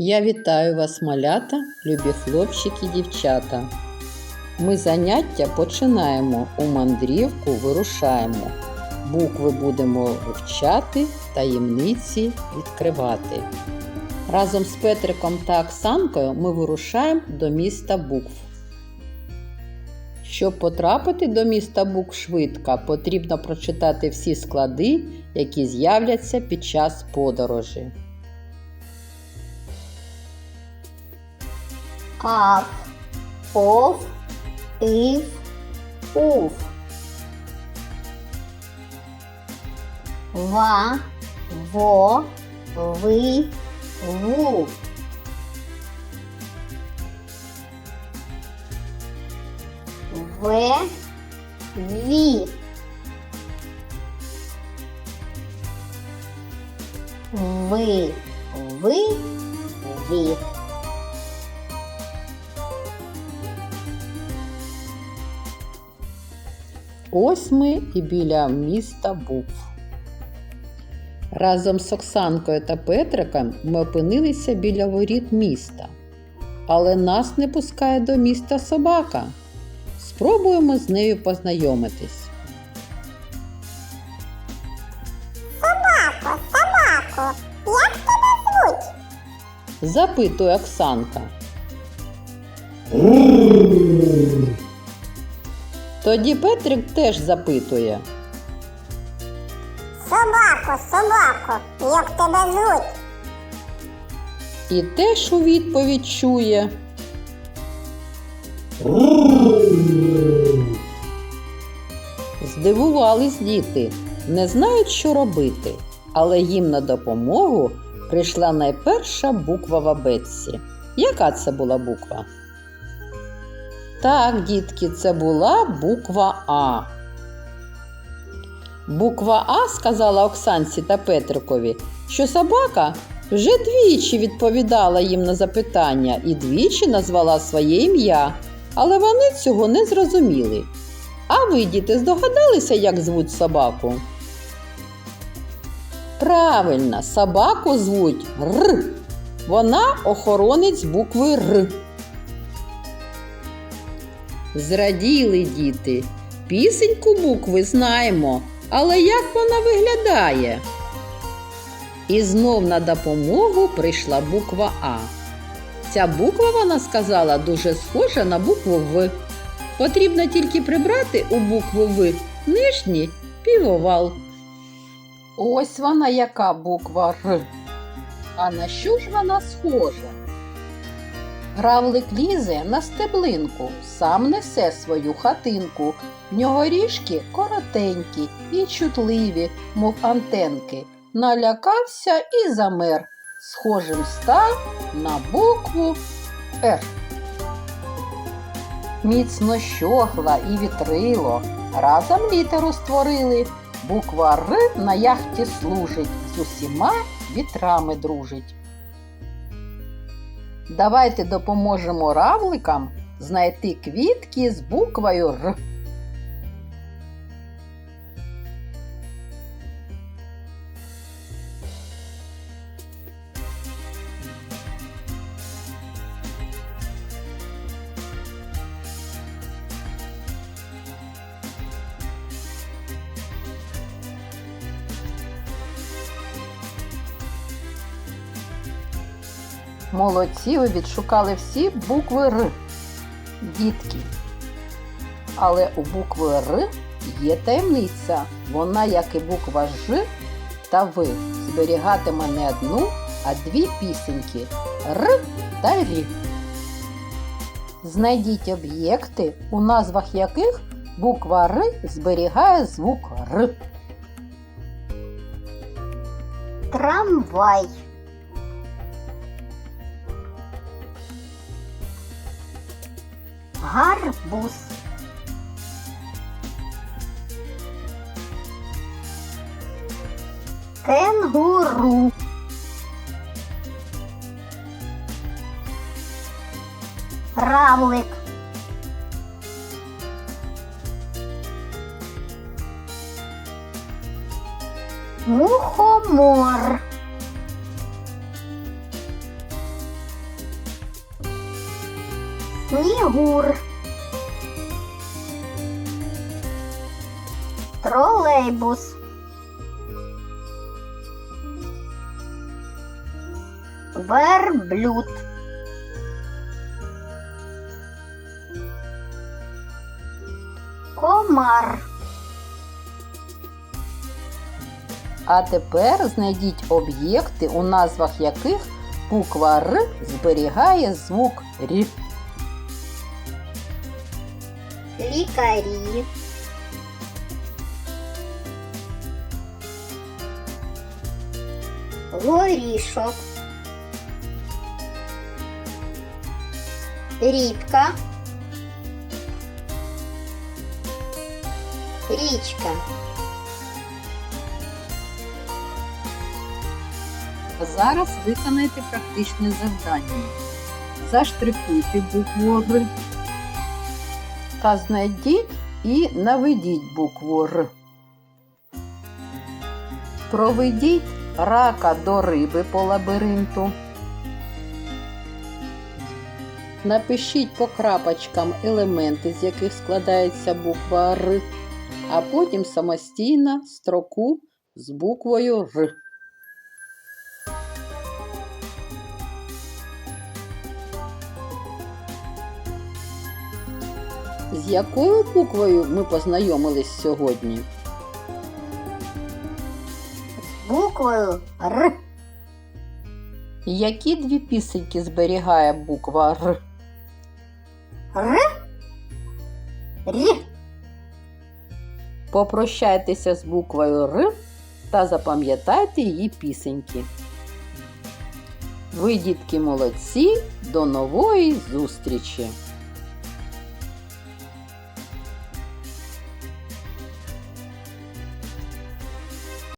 Я вітаю вас, малята, любі хлопчики дівчата. Ми заняття починаємо, у мандрівку вирушаємо. Букви будемо вивчати, таємниці відкривати. Разом з Петриком та Оксанкою ми вирушаємо до міста букв. Щоб потрапити до міста букв швидко, потрібно прочитати всі склади, які з'являться під час подорожі. Аф, Оф, Ів, Уф. Ва, Во, Ви, Ву. В, Ві. Ви, Ви, Ві. Ось ми і біля міста букв. Разом з Оксанкою та Петриком ми опинилися біля воріт міста. Але нас не пускає до міста собака. Спробуємо з нею познайомитись. Собако, собако, як тебе звуть? Запитує Оксанка. Тоді Петрик теж запитує. Собако, собако, як тебе звуть? І теж у відповідь чує. Здивувались діти, не знають, що робити, але їм на допомогу прийшла найперша буква в абетці. Яка це була буква? Так, дітки, це була буква А. Буква А сказала Оксанці та Петрикові, що собака вже двічі відповідала їм на запитання і двічі назвала своє ім'я, але вони цього не зрозуміли. А ви, діти, здогадалися, як звуть собаку? Правильно, собаку звуть Р. Вона охоронець букви Р. Зраділи діти. Пісеньку букви знаємо, але як вона виглядає? І знов на допомогу прийшла буква А. Ця буква, вона сказала, дуже схожа на букву В. Потрібно тільки прибрати у букву В нижній півовал. Ось вона яка буква Р. А на що ж вона схожа? Гравлик лізе на стеблинку, сам несе свою хатинку. В нього ріжки коротенькі і чутливі, мов антенки. Налякався і замер. Схожим став на букву Р. Міцно щогла і вітрило, разом літеру створили. Буква Р на яхті служить, з усіма вітрами дружить. Давайте допоможемо равликам знайти квітки з буквою Р. Молодці, ви відшукали всі букви Р. Дітки. Але у букви Р є таємниця. Вона, як і буква Ж та В, зберігатиме не одну, а дві пісеньки Р та Рі. Знайдіть об'єкти, у назвах яких буква Р зберігає звук Р. Трамвай. Гарбуз. Кенгуру. Равлик. Мухомор. Снігур. Тролейбус. Верблюд. Комар. А тепер знайдіть об'єкти, у назвах яких буква Р зберігає звук Р. Лікарі. Горішок. Рібка. Річка. Зараз виконайте практичне завдання. Заштрихуйте букву та знайдіть і наведіть букву Р. Проведіть рака до риби по лабіринту. Напишіть по крапочкам елементи, з яких складається буква Р, а потім самостійно строку з буквою Р. З якою буквою ми познайомились сьогодні? Буквою Р. Які дві пісеньки зберігає буква Р? Р. Рі. Попрощайтеся з буквою Р та запам'ятайте її пісеньки. Ви, дітки, молодці, до нової зустрічі!